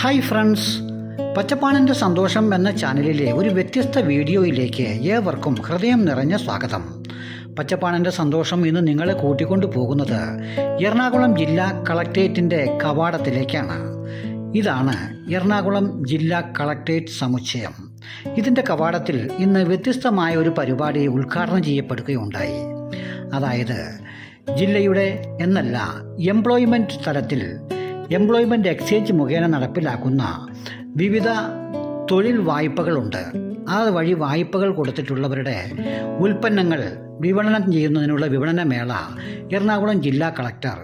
Hi friends പച്ചപ്പാണിന്റെ സന്തോഷം എന്ന ചാനലിലെ ഒരു വ്യത്യസ്ത വീഡിയോയിലേക്ക് ഏവർക്കും ഹൃദയം നിറഞ്ഞ സ്വാഗതം. പച്ചപ്പാണിന്റെ സന്തോഷം ഇന്ന് നിങ്ങളെ കൂട്ടിക്കൊണ്ടു പോകുന്നത് എറണാകുളം ജില്ലാ കളക്ട്രേറ്റിന്റെ കവാടത്തിലേക്കാണ്. ഇതാണ് എറണാകുളം ജില്ലാ കളക്ട്രേറ്റ് സമുച്ചയം. ഇതിന്റെ കവാടത്തിൽ ഇന്ന് വ്യത്യസ്തമായ ഒരു പരിപാടി ഉദ്ഘാടനം ചെയ്യപ്പെടുകയുണ്ടായി. അതായത് ജില്ലയുടെ എന്നല്ല എംപ്ലോയ്മെന്റ് തലത്തിൽ എംപ്ലോയ്മെന്റ് എക്സ്ചേഞ്ച് മുഖേന നടപ്പിലാക്കുന്ന വിവിധ തൊഴിൽ വായ്പകളുണ്ട്. അതുവഴി വഴി വായ്പകൾ കൊടുത്തിട്ടുള്ളവരുടെ ഉൽപ്പന്നങ്ങൾ വിപണനം ചെയ്യുന്നതിനുള്ള വിപണന മേള എറണാകുളം ജില്ലാ collector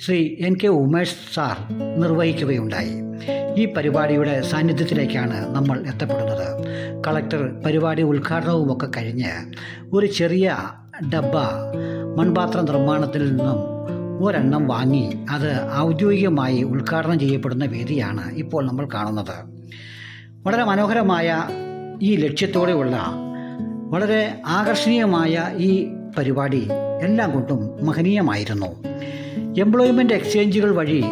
Shri N K Umesh sir നിർവഹിക്കുകയുണ്ടായി. ഈ പരിപാടിയുടെ സാന്നിധ്യത്തിലേക്കാണ് നമ്മൾ എത്തപ്പെടുന്നത്. കളക്ടർ പരിപാടി ഉദ്ഘാടനവുമൊക്കെ കഴിഞ്ഞ് ഒരു ചെറിയ ഡബ്ബ മൺപാത്ര നിർമ്മാണത്തിൽ നിന്നും ഒരെണ്ണം വാങ്ങി അത് ഔദ്യോഗികമായി ഉദ്ഘാടനം ചെയ്യപ്പെടുന്ന വേദിയാണ് ഇപ്പോൾ നമ്മൾ കാണുന്നത്. വളരെ മനോഹരമായ ഈ ലക്ഷ്യത്തോടെയുള്ള വളരെ ആകർഷണീയമായ ഈ പരിപാടി എല്ലാം കൊണ്ടും മഹനീയമായിരുന്നു. എംപ്ലോയ്മെന്റ് എക്സ്ചേഞ്ചുകൾ വഴി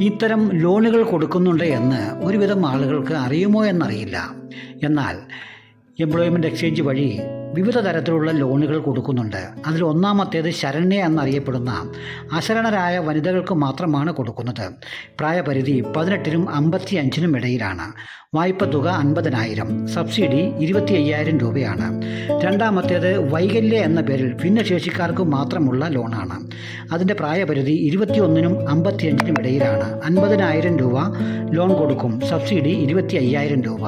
ഇത്തരം ലോണുകൾ കൊടുക്കുന്നുണ്ട് എന്ന് ഒരുവിധം ആളുകൾക്ക് അറിയുമോ എന്നറിയില്ല. എന്നാൽ എംപ്ലോയ്മെന്റ് എക്സ്ചേഞ്ച് വഴി വിവിധ തരത്തിലുള്ള ലോണുകൾ കൊടുക്കുന്നുണ്ട്. അതിൽ ഒന്നാമത്തേത് ശരണ്യ എന്നറിയപ്പെടുന്ന അശരണരായ വനിതകൾക്ക് മാത്രമാണ് കൊടുക്കുന്നത്. പ്രായപരിധി പതിനെട്ടിനും അമ്പത്തി അഞ്ചിനും ഇടയിലാണ്. വായ്പ തുക അൻപതിനായിരം. സബ്സിഡി ഇരുപത്തി അയ്യായിരം രൂപയാണ്. രണ്ടാമത്തേത് വൈകല്യ എന്ന പേരിൽ ഭിന്നശേഷിക്കാർക്ക് മാത്രമുള്ള ലോണാണ്. അതിന്റെ പ്രായപരിധി ഇരുപത്തിയൊന്നിനും അമ്പത്തിയഞ്ചിനും ഇടയിലാണ്. അൻപതിനായിരം രൂപ ലോൺ കൊടുക്കും. സബ്സിഡി ഇരുപത്തി അയ്യായിരം രൂപ.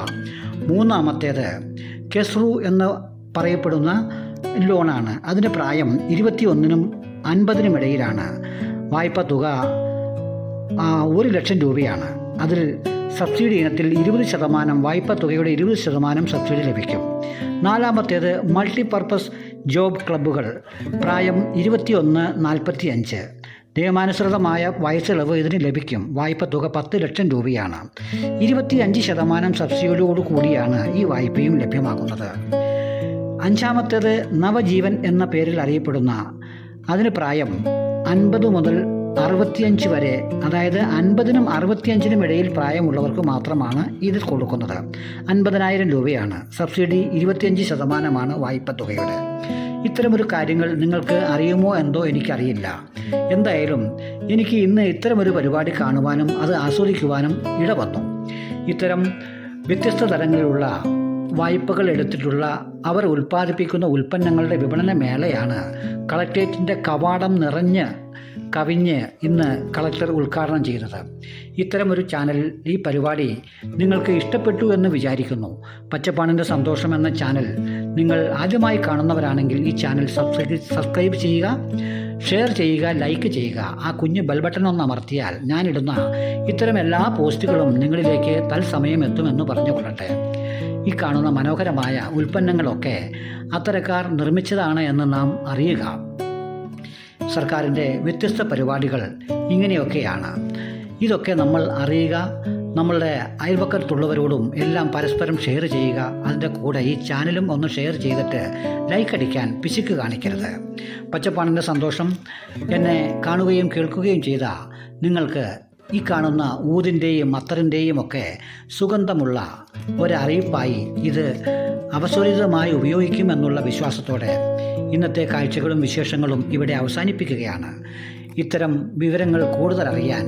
മൂന്നാമത്തേത് കെസ്റു എന്ന് പറയപ്പെടുന്ന ലോണാണ്. അതിന്റെ പ്രായം ഇരുപത്തിയൊന്നിനും അൻപതിനും ഇടയിലാണ്. വായ്പ തുക ഒരു ലക്ഷം രൂപയാണ്. അതിൽ സബ്സിഡി ഇനത്തിൽ ഇരുപത് ശതമാനം വായ്പ തുകയുടെ ഇരുപത് ശതമാനം സബ്സിഡി ലഭിക്കും. നാലാമത്തേത് മൾട്ടിപർപ്പസ് ജോബ് ക്ലബ്ബുകൾ. പ്രായം ഇരുപത്തിയൊന്ന് നാൽപ്പത്തി അഞ്ച് നിയമാനുസൃതമായ വയസ്സിളവ് ഇതിന് ലഭിക്കും. വായ്പ തുക പത്ത് ലക്ഷം രൂപയാണ്. ഇരുപത്തിയഞ്ച് ശതമാനം സബ്സിഡിയോടു കൂടിയാണ് ഈ വായ്പയും ലഭ്യമാക്കുന്നത് അഞ്ചാമത്തേത് നവജീവൻ എന്ന പേരിൽ അറിയപ്പെടുന്ന അതിന് പ്രായം അൻപത് മുതൽ അറുപത്തിയഞ്ച് വരെ അതായത് അൻപതിനും അറുപത്തിയഞ്ചിനും ഇടയിൽ പ്രായമുള്ളവർക്ക് മാത്രമാണ് ഇത് കൊടുക്കുന്നത്. അൻപതിനായിരം രൂപയാണ്. സബ്സിഡി ഇരുപത്തിയഞ്ച് ശതമാനമാണ് വായ്പ തുകയുടെ ഇത്തരമൊരു കാര്യങ്ങൾ നിങ്ങൾക്ക് അറിയുമോ എന്തോ എനിക്കറിയില്ല. എന്തായാലും എനിക്ക് ഇന്ന് ഇത്തരമൊരു പരിപാടി കാണുവാനും അത് ആസ്വദിക്കുവാനും ഇടവന്നു. ഇത്തരം വ്യത്യസ്ത തരങ്ങളിലുള്ള വായ്പകൾ എടുത്തിട്ടുള്ള അവർ ഉൽപ്പാദിപ്പിക്കുന്ന ഉൽപ്പന്നങ്ങളുടെ വിപണന മേളയാണ്. കളക്ട്രേറ്റിന്റെ കവാടം നിറഞ്ഞ് കവിഞ്ഞ് ഇന്ന് കളക്ടർ ഉദ്ഘാടനം ചെയ്തത് ഇത്തരമൊരു ചാനൽ ഈ പരിപാടി നിങ്ങൾക്ക് ഇഷ്ടപ്പെട്ടു എന്ന് വിചാരിക്കുന്നു. പച്ചപ്പാണിന്റെ സന്തോഷം എന്ന ചാനൽ നിങ്ങൾ ആദ്യമായി കാണുന്നവരാണെങ്കിൽ ഈ ചാനൽ സബ്സ്ക്രൈബ് ചെയ്യുക ഷെയർ ചെയ്യുക ലൈക്ക് ചെയ്യുക. ആ കുഞ്ഞ് ബെൽ ബട്ടൺ ഒന്ന് അമർത്തിയാൽ ഞാനിടുന്ന ഇത്തരം എല്ലാ പോസ്റ്റുകളും നിങ്ങളിലേക്ക് തത്സമയം എത്തുമെന്ന് പറഞ്ഞുകൊള്ളട്ടെ. ഈ കാണുന്ന മനോഹരമായ ഉൽപ്പന്നങ്ങളൊക്കെ അത്തരക്കാർ നിർമ്മിച്ചതാണ് എന്ന് നാം അറിയുക. സർക്കാരിന്റെ വ്യത്യസ്ത പരിപാടികൾ ഇങ്ങനെയൊക്കെയാണ്. ഇതൊക്കെ നമ്മൾ അറിയുക നമ്മളുടെ അയൽപക്കത്തുള്ളവരോടും എല്ലാം പരസ്പരം ഷെയർ ചെയ്യുക അതിന്റെ കൂടെ ഈ ചാനലും ഒന്ന് ഷെയർ ചെയ്തിട്ട് ലൈക്ക് അടിക്കാൻ പിശുക്ക് കാണിക്കരുത്. പച്ചപ്പാണിന്റെ സന്തോഷം എന്നെ കാണുകയും കേൾക്കുകയും ചെയ്ത നിങ്ങൾക്ക് ഈ കാണുന്ന ഊതിന്റെയും മത്തറിന്റെയും ഒക്കെ സുഗന്ധമുള്ള ഒരറിയിപ്പായി ഇത് അവസരിതമായി ഉപയോഗിക്കുമെന്നുള്ള വിശ്വാസത്തോടെ ഇന്നത്തെ കാഴ്ചകളും വിശേഷങ്ങളും ഇവിടെ അവസാനിപ്പിക്കുകയാണ്. ഇത്തരം വിവരങ്ങൾ കൂടുതൽ അറിയാൻ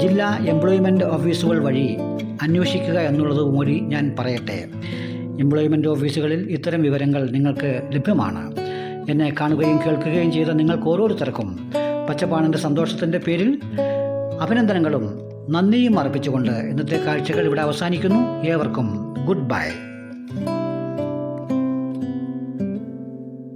ജില്ലാ എംപ്ലോയ്മെന്റ് ഓഫീസുകൾ വഴി അന്വേഷിക്കുക എന്നുള്ളതും കൂടി ഞാൻ പറയട്ടെ. എംപ്ലോയ്മെന്റ് ഓഫീസുകളിൽ ഇത്തരം വിവരങ്ങൾ നിങ്ങൾക്ക് ലഭ്യമാണ്. എന്നെ കാണുകയും കേൾക്കുകയും ചെയ്ത നിങ്ങൾക്ക് ഓരോരുത്തർക്കും പച്ചപ്പാണിന്റെ സന്തോഷത്തിന്റെ പേരിൽ അഭിനന്ദനങ്ങളും നന്ദിയും അർപ്പിച്ചുകൊണ്ട് ഇന്നത്തെ കാഴ്ചകൾ ഇവിടെ അവസാനിക്കുന്നു. ഏവർക്കും ഗുഡ് ബൈ